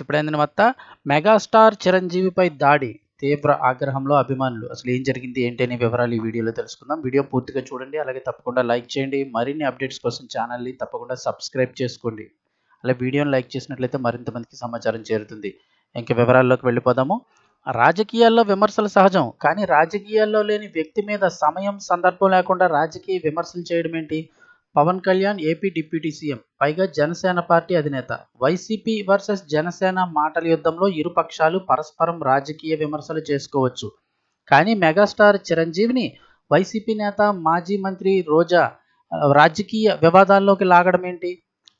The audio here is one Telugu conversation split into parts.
ఇప్పుడైంది వత్త మెగాస్టార్ చిరంజీవిపై దాడి. తీవ్ర ఆగ్రహంలో అభిమానులు. అసలు ఏం జరిగింది ఏంటి అనే వివరాలు ఈ వీడియోలో తెలుసుకుందాం. వీడియో పూర్తిగా చూడండి అలాగే తప్పకుండా లైక్ చేయండి. మరిన్ని అప్డేట్స్ కోసం ఛానల్ని తప్పకుండా సబ్స్క్రైబ్ చేసుకోండి. అలా వీడియోని లైక్ చేసినట్లయితే మరింత మందికి సమాచారం చేరుతుంది. ఇంక వివరాల్లోకి వెళ్ళిపోదాము. రాజకీయాల్లో విమర్శలు సహజం కానీ రాజకీయాల్లో లేని వ్యక్తి మీద సమయం సందర్భం లేకుండా రాజకీయ విమర్శలు చేయడం ఏంటి? Pawan Kalyan AP deputy CM. పైగా జనసేన పార్టీ అధినేత. వైసీపీ వర్సెస్ జనసేన మాటల యుద్ధంలో ఇరు పక్షాలు పరస్పరం రాజకీయ విమర్శలు చేసుకోవచ్చు. కానీ మెగాస్టార్ చిరంజీవిని వైసీపీ నేత మాజీ మంత్రి రోజా రాజకీయ వివాదాల్లోకి లాగడం ఏంటి?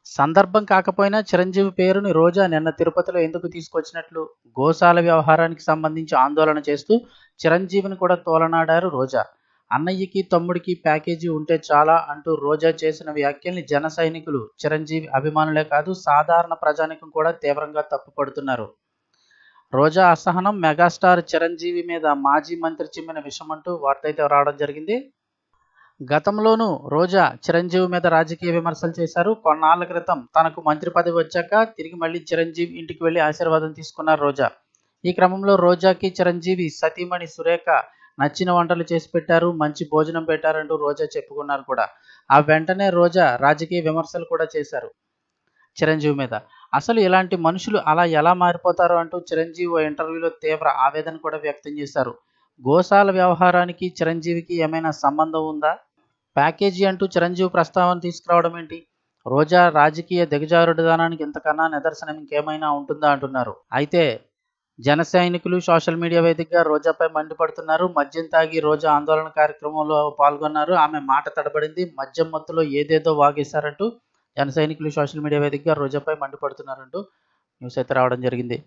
సందర్భం కాకపోయినా చిరంజీవి పేరుని రోజా నిన్న తిరుపతిలో ఎందుకు తీసుకొచ్చినట్లు? గోశాల వ్యవహారానికి సంబంధించి ఆందోళన చేస్తూ చిరంజీవిని కూడా తోలనాడారు రోజా. అన్నయ్యకి తమ్ముడికి ప్యాకేజీ ఉంటే చాలా అంటూ రోజా చేసిన వ్యాఖ్యల్ని జన సైనికులు చిరంజీవి అభిమానులే కాదు సాధారణ ప్రజానికం కూడా తీవ్రంగా తప్పుపడుతున్నారు రోజా అసహనం మెగాస్టార్ చిరంజీవి మీద మాజీ మంత్రి చిమ్మిన విషయమంటూ వార్త అయితే రావడం జరిగింది. గతంలోనూ రోజా చిరంజీవి మీద రాజకీయ విమర్శలు చేశారు. కొన్నాళ్ళ క్రితం తనకు మంత్రి పదవి వచ్చాక తిరిగి మళ్ళీ చిరంజీవి ఇంటికి వెళ్ళి ఆశీర్వాదం తీసుకున్నారు రోజా. ఈ క్రమంలో రోజాకి చిరంజీవి సతీమణి సురేఖ నచ్చిన వంటలు చేసి పెట్టారు మంచి భోజనం పెట్టారంటూ రోజా చెప్పుకున్నారు కూడా. ఆ వెంటనే రోజా రాజకీయ విమర్శలు కూడా చేశారు చిరంజీవి మీద. అసలు ఇలాంటి మనుషులు అలా ఎలా మారిపోతారు అంటూ చిరంజీవి ఓ ఇంటర్వ్యూలో తీవ్ర ఆవేదన కూడా వ్యక్తం చేశారు. గోశాల వ్యవహారానికి చిరంజీవికి ఏమైనా సంబంధం ఉందా? ప్యాకేజీ అంటూ చిరంజీవి ప్రస్తావన తీసుకురావడం ఏంటి? రోజా రాజకీయ దిగజారుడుదనానికి ఇంతకన్నా నిదర్శనం ఇంకేమైనా ఉంటుందా అంటున్నారు. అయితే జన సైనికులు సోషల్ మీడియా వేదికగా రోజాపై మండిపడుతున్నారు. మద్యం తాగి రోజా ఆందోళన కార్యక్రమంలో పాల్గొన్నారు. ఆమె మాట తడబడింది. మద్యం మత్తులో ఏదేదో వాగేశారంటూ జన సైనికులు సోషల్ మీడియా వేదికగా రోజాపై మండిపడుతున్నారంటూ న్యూస్ అయితే రావడం జరిగింది.